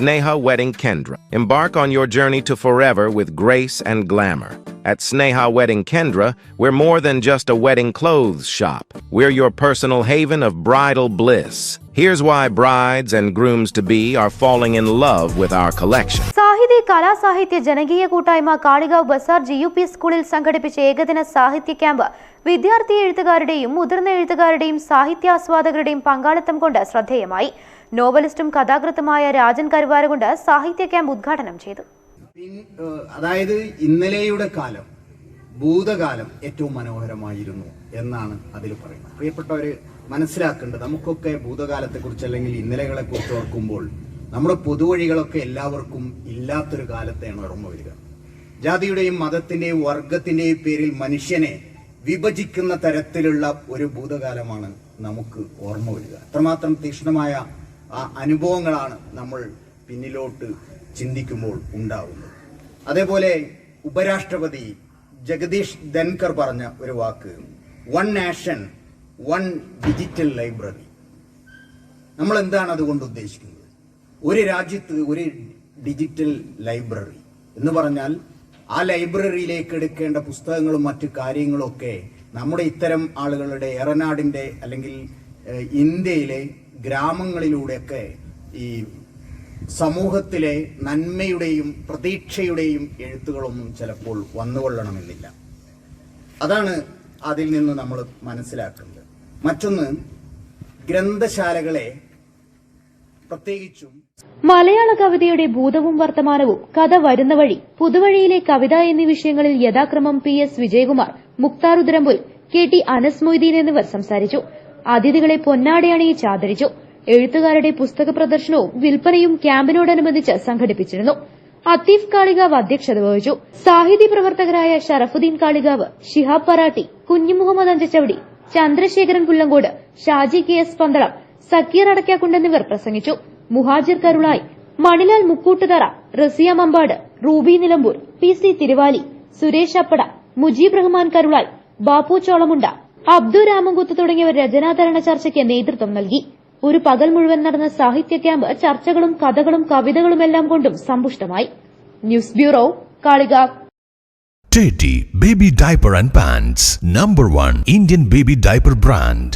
Sneha Wedding Kendra. Embark on your journey to forever with grace and glamour. At Sneha Wedding Kendra, we're more than just a wedding clothes shop. We're your personal haven of bridal bliss. Here's why brides and grooms to be are falling in love with our collection. Sahithi കലാസാഹിത്യ ജനകീയ കൂട്ടായ്മ Kalikavu Bazar G U P സ്കൂളിൽ സംഘടിപ്പിച്ച ഏകദിന സാഹിത്യ camp വിദ്യാർത്ഥി എഴുത്തുകാരുടെയും മുതിർന്ന എഴുത്തുകാരുടെയും സാഹിത്യാസ്വാദകരുടെയും പങ്കാളിത്തം കൊണ്ട് ശ്രദ്ധേയമായി. നോവലിസ്റ്റും കഥാകൃത്തുമായ രാജൻ കരുവാരകൊണ്ട് സാഹിത്യ ക്യാമ്പ് ഉദ്ഘാടനം ചെയ്തു. അതായത് ഇന്നലെയുടെ കാലം ഭൂതകാലം ഏറ്റവും മനോഹരമായിരുന്നു എന്നാണ് അതിൽ പറയുന്നത്. പ്രിയപ്പെട്ടവര് മനസ്സിലാക്കേണ്ടത് നമുക്കൊക്കെ ഭൂതകാലത്തെ കുറിച്ച് അല്ലെങ്കിൽ ഇന്നലെകളെ കുറിച്ച് ഓർക്കുമ്പോൾ നമ്മുടെ പൊതുവഴികളൊക്കെ എല്ലാവർക്കും ഇല്ലാത്തൊരു കാലത്തെയാണ് ഓർമ്മ വരിക. ജാതിയുടെയും മതത്തിന്റെയും വർഗത്തിന്റെയും പേരിൽ മനുഷ്യനെ വിഭജിക്കുന്ന തരത്തിലുള്ള ഒരു ഭൂതകാലമാണ് നമുക്ക് ഓർമ്മ വരിക. അത്രമാത്രം തീക്ഷ്ണമായ ആ അനുഭവങ്ങളാണ് നമ്മൾ പിന്നിലോട്ട് ചിന്തിക്കുമ്പോൾ ഉണ്ടാവുന്നത്. അതേപോലെ ഉപരാഷ്ട്രപതി ജഗദീഷ് ധൻകർ പറഞ്ഞ ഒരു വാക്ക് one nation one digital library നമ്മൾ എന്താണ് അതുകൊണ്ട് ഉദ്ദേശിക്കുന്നത്? ഒരു രാജ്യത്ത് ഒരു ഡിജിറ്റൽ ലൈബ്രറി എന്ന് പറഞ്ഞാൽ ആ ലൈബ്രറിയിലേക്ക് എടുക്കേണ്ട പുസ്തകങ്ങളും മറ്റു കാര്യങ്ങളൊക്കെ നമ്മുടെ ഇത്തരം ആളുകളുടെ എറനാടിന്റെ അല്ലെങ്കിൽ ഇന്ത്യയിലെ ഗ്രാമങ്ങളിലൂടെയൊക്കെ ഈ സമൂഹത്തിലെ നന്മയുടെയും പ്രതീക്ഷയുടെയും എഴുത്തുകളൊന്നും ചിലപ്പോൾ വന്നുകൊള്ളണമെന്നില്ല. അതാണ് അതിൽ നിന്ന് നമ്മൾ മനസ്സിലാക്കുന്നത്. മറ്റൊന്ന് ഗ്രന്ഥശാലകളെ പ്രത്യേകിച്ചും മലയാള കവിതയുടെ ഭൂതവും വർത്തമാനവും കഥ വരുന്ന വഴി പുതുവഴിയിലെ കവിത എന്നീ വിഷയങ്ങളിൽ യഥാക്രമം P S Vijayakumar Mukthar Udarampul K T Anas Moideen എന്നിവർ സംസാരിച്ചു. അതിഥികളെ പൊന്നാടയണിയിച്ച് ആദരിച്ചു എഴുത്തുകാരുടെ പുസ്തക പ്രദർശനവും വിൽപ്പനയും ക്യാമ്പിനോടനുബന്ധിച്ച് സംഘടിപ്പിച്ചിരുന്നു. അത്തീഫ് കാളികാവ് അധ്യക്ഷത വഹിച്ചു. സാഹിത്യ പ്രവർത്തകരായ ഷറഫുദ്ദീൻ കാളികാവ് ഷിഹാബ് പറാട്ടി കുഞ്ഞു മുഹമ്മദ് അഞ്ചച്ചവടി ചന്ദ്രശേഖരൻ പുല്ലങ്കോട് ഷാജി കെ എസ് പന്തളം സക്കീർ അടക്കാക്കുണ്ട് എന്നിവർ പ്രസംഗിച്ചു. Muhajir Karulai Manilal Mukkoottuthara Rasiya Mampad Ruby Nilambur P C Thiruvali Suresh Appada Mujeeb Rahman Karulai Bappu Cholamunda Abdu Ramankuthu തുടങ്ങിയവർ രചനാതരണ ചർച്ചയ്ക്ക് നേതൃത്വം നൽകി. ഒരു പകൽ മുഴുവൻ നടന്ന സാഹിത്യ ക്യാമ്പ് ചർച്ചകളും കഥകളും കവിതകളുമെല്ലാം കൊണ്ടും സമ്പുഷ്ടമായി. News bureau Kalikavu. Teddy Baby Diaper and Pants, number one Indian baby diaper brand.